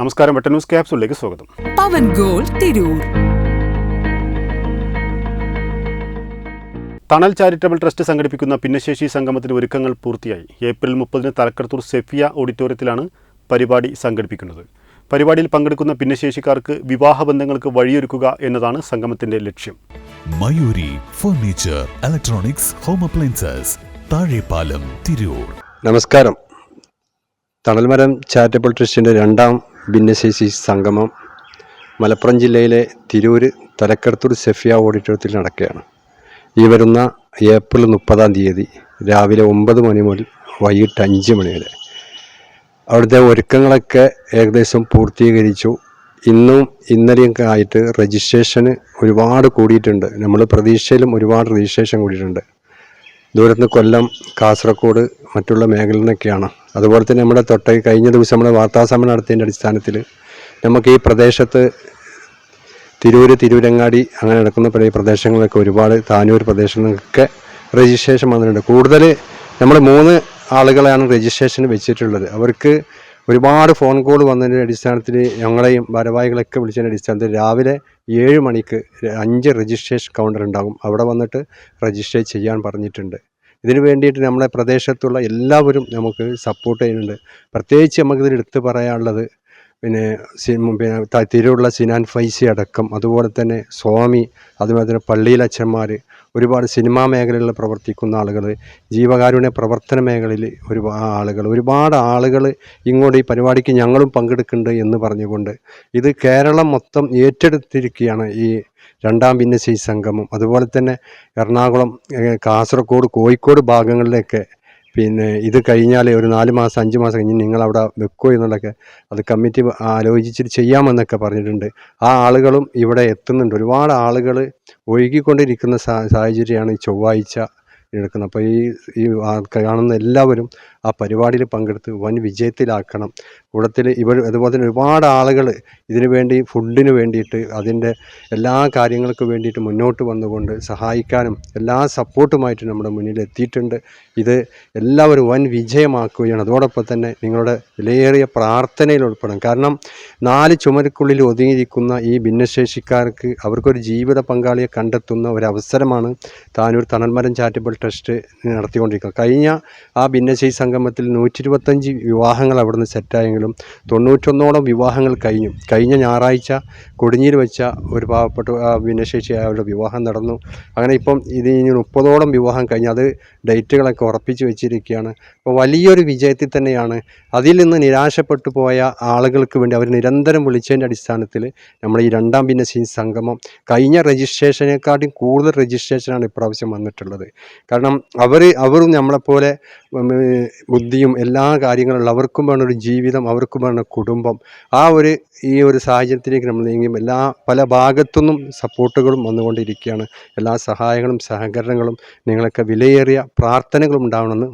നമസ്കാരം വെട്ട ന്യൂസ് ക്യാപ്സുകളിലേക്ക് സ്വാഗതം. Pavan gold Tirur. Thanal charitable trust സംഘടിപ്പിക്കുന്ന ഭിന്നശേഷി സംഗമത്തിന് ഒരുക്കങ്ങൾ പൂർത്തിയായി. ഏപ്രിൽ മുപ്പതിന് തലക്കടത്തൂർ സെഫിയ ഓഡിറ്റോറിയത്തിലാണ് പരിപാടി സംഘടിപ്പിക്കുന്നത്. പരിപാടിയിൽ പങ്കെടുക്കുന്ന ഭിന്നശേഷിക്കാർക്ക് വിവാഹ ബന്ധങ്ങൾക്ക് വഴിയൊരുക്കുക എന്നതാണ് സംഗമത്തിന്റെ ലക്ഷ്യം. Mayuri furniture electronics home appliances Thazhepalam Tirur. നമസ്കാരം. തണൽമരം ചാരിറ്റബിൾ ട്രസ്റ്റിന്റെ രണ്ടാം ഭിന്നശേഷി സംഗമം മലപ്പുറം ജില്ലയിലെ തിരൂർ തലക്കടത്തൂർ സെഫിയ ഓഡിറ്റോറിയത്തിൽ നടക്കുകയാണ്. ഈ വരുന്ന ഏപ്രിൽ മുപ്പതാം തീയതി രാവിലെ ഒമ്പത് മണി മുതൽ വൈകിട്ട് അഞ്ച് മണി വരെ. അവിടുത്തെ ഒരുക്കങ്ങളൊക്കെ ഏകദേശം പൂർത്തീകരിച്ചു. ഇന്നും ഇന്നലെയും ആയിട്ട് രജിസ്ട്രേഷന് ഒരുപാട് കൂടിയിട്ടുണ്ട്. നമ്മൾ പ്രതീക്ഷയിലും ഒരുപാട് രജിസ്ട്രേഷൻ കൂടിയിട്ടുണ്ട്. ദൂരത്ത് കൊല്ലം കാസർഗോഡ് മറ്റുള്ള മേഖലയിൽ നിന്നൊക്കെയാണ് അതുപോലെ തന്നെ നമ്മുടെ തൊട്ട കഴിഞ്ഞ ദിവസം നമ്മൾ വാർത്താസമ്മേളനം നടത്തിയതിന്റെ അടിസ്ഥാനത്തിൽ നമുക്ക് ഈ പ്രദേശത്ത് തിരൂര് തിരൂരങ്ങാടി അങ്ങനെ നടക്കുന്ന പല പ്രദേശങ്ങളിലൊക്കെ ഒരുപാട് താനൂർ പ്രദേശങ്ങളിലൊക്കെ രജിസ്ട്രേഷൻ വന്നിട്ടുണ്ട്. കൂടുതൽ നമ്മൾ മൂന്ന് ആളുകളെയാണ് രജിസ്ട്രേഷൻ വെച്ചിട്ടുള്ളത്. അവർക്ക് ഒരുപാട് ഫോൺ കോൾ വന്നതിന്റെ അടിസ്ഥാനത്തിൽ ഞങ്ങളെയും ഭാരവാഹികളൊക്കെ വിളിച്ചതിന്റെ അടിസ്ഥാനത്തിൽ രാവിലെ ഏഴ് മണിക്ക് അഞ്ച് രജിസ്ട്രേഷൻ കൗണ്ടർ ഉണ്ടാകും. അവിടെ വന്നിട്ട് രജിസ്റ്റർ ചെയ്യാൻ പറഞ്ഞിട്ടുണ്ട്. ഇതിന് വേണ്ടിയിട്ട് നമ്മുടെ പ്രദേശത്തുള്ള എല്ലാവരും നമുക്ക് സപ്പോർട്ട് ചെയ്യുന്നുണ്ട്. പ്രത്യേകിച്ച് നമുക്കിതിൽ എടുത്തു പറയാനുള്ളത് പിന്നെ പിന്നെ തിരുവുള്ള സിനാൻ ഫൈസി അടക്കം അതുപോലെ തന്നെ സ്വാമി അതുപോലെ തന്നെ പള്ളിയിലച്ഛന്മാർ ഒരുപാട് സിനിമാ മേഖലകളിൽ പ്രവർത്തിക്കുന്ന ആളുകൾ ജീവകാരുണ്യ പ്രവർത്തന മേഖലയിൽ ഒരുപാട് ആളുകൾ ഒരുപാട് ആളുകൾ ഇങ്ങോട്ട് ഈ പരിപാടിക്ക് ഞങ്ങളും പങ്കെടുക്കുന്നുണ്ട് എന്ന് പറഞ്ഞുകൊണ്ട് ഇത് കേരളം മൊത്തം ഏറ്റെടുത്തിരിക്കുകയാണ് ഈ രണ്ടാം ഭിന്നശേഷി സംഗമം. അതുപോലെ തന്നെ എറണാകുളം കാസർഗോഡ് കോഴിക്കോട് ഭാഗങ്ങളിലൊക്കെ പിന്നെ ഇത് കഴിഞ്ഞാൽ ഒരു നാല് മാസം അഞ്ച് മാസം കഴിഞ്ഞ് നിങ്ങൾ അവിടെ വെക്കുമോ എന്നുള്ളതൊക്കെ അത് കമ്മിറ്റി ആലോചിച്ചിട്ട് ചെയ്യാമെന്നൊക്കെ പറഞ്ഞിട്ടുണ്ട്. ആ ആളുകളും ഇവിടെ എത്തുന്നുണ്ട്. ഒരുപാട് ആളുകൾ ഒഴുകിക്കൊണ്ടിരിക്കുന്ന സാഹചര്യമാണ് ഈ ചൊവ്വാഴ്ച എടുക്കുന്നത്. അപ്പോൾ ഈ ഈ കാണുന്ന എല്ലാവരും ആ പരിപാടിയിൽ പങ്കെടുത്ത് വൻ വിജയത്തിലാക്കണം. കൂടത്തിൽ ഇവർ അതുപോലെ തന്നെ ഒരുപാട് ആളുകൾ ഇതിനു വേണ്ടി ഫുഡിന് വേണ്ടിയിട്ട് അതിന്റെ എല്ലാ കാര്യങ്ങൾക്കും വേണ്ടിയിട്ട് മുന്നോട്ട് വന്നുകൊണ്ട് സഹായിക്കാനും എല്ലാ സപ്പോർട്ടുമായിട്ട് നമ്മുടെ മുന്നിൽ എത്തിയിട്ടുണ്ട്. ഇത് എല്ലാവരും വൻ വിജയമാക്കുകയാണ്. അതോടൊപ്പം തന്നെ നിങ്ങളുടെ വിലയേറിയ പ്രാർത്ഥനയിൽ ഉൾപ്പെടണം. കാരണം നാല് ചുമരക്കുള്ളിൽ ഒതുങ്ങിയിരിക്കുന്ന ഈ ഭിന്നശേഷിക്കാർക്ക് അവർക്കൊരു ജീവിത പങ്കാളിയെ കണ്ടെത്തുന്ന ഒരു അവസരമാണ് താനൂർ തണൽമരം ചാരിറ്റബിൾ ട്രസ്റ്റ് നടത്തിക്കൊണ്ടിരിക്കുന്നത്. കഴിഞ്ഞ ആ ഭിന്നശേഷി സംഗമത്തിൽ നൂറ്റി ഇരുപത്തഞ്ച് വിവാഹങ്ങൾ അവിടുന്ന് സെറ്റായെങ്കിലും തൊണ്ണൂറ്റൊന്നോളം വിവാഹങ്ങൾ കഴിഞ്ഞു. കഴിഞ്ഞ ഞായറാഴ്ച കൊടിഞ്ഞിയിൽ വെച്ച ഒരു പാവപ്പെട്ട ഭിന്നശേഷി അയാളുടെ വിവാഹം നടന്നു. അങ്ങനെ ഇപ്പം ഇത് ഇനി മുപ്പതോളം വിവാഹം കഴിഞ്ഞു അത് ഡേറ്റുകളൊക്കെ ഉറപ്പിച്ച് വെച്ചിരിക്കുകയാണ്. അപ്പോൾ വലിയൊരു വിജയത്തിൽ തന്നെയാണ് അതിൽ നിന്ന് നിരാശപ്പെട്ടു പോയ ആളുകൾക്ക് വേണ്ടി അവർ നിരന്തരം വിളിച്ചതിന്റെ അടിസ്ഥാനത്തിൽ നമ്മൾ ഈ രണ്ടാം ഭിന്നശേഷി സംഗമം കഴിഞ്ഞ രജിസ്ട്രേഷനേക്കാട്ടും കൂടുതൽ രജിസ്ട്രേഷനാണ് ഇപ്രാവശ്യം വന്നിട്ടുള്ളത്. കാരണം അവർ അവരും നമ്മളെപ്പോലെ ബുദ്ധിയും എല്ലാ കാര്യങ്ങളുള്ള അവർക്കും വേണം ഒരു ജീവിതം അവർക്കും വേണം കുടുംബം. ആ ഒരു ഈ ഒരു സാഹചര്യത്തിലേക്ക് നമ്മൾ നീങ്ങും എല്ലാ പല ഭാഗത്തുനിന്നും സപ്പോർട്ടുകളും വന്നുകൊണ്ടിരിക്കുകയാണ്. എല്ലാ സഹായങ്ങളും സഹകരണങ്ങളും നിങ്ങളൊക്കെ വിലയേറിയ പ്രാർത്ഥനകളും ഉണ്ടാവണമെന്ന്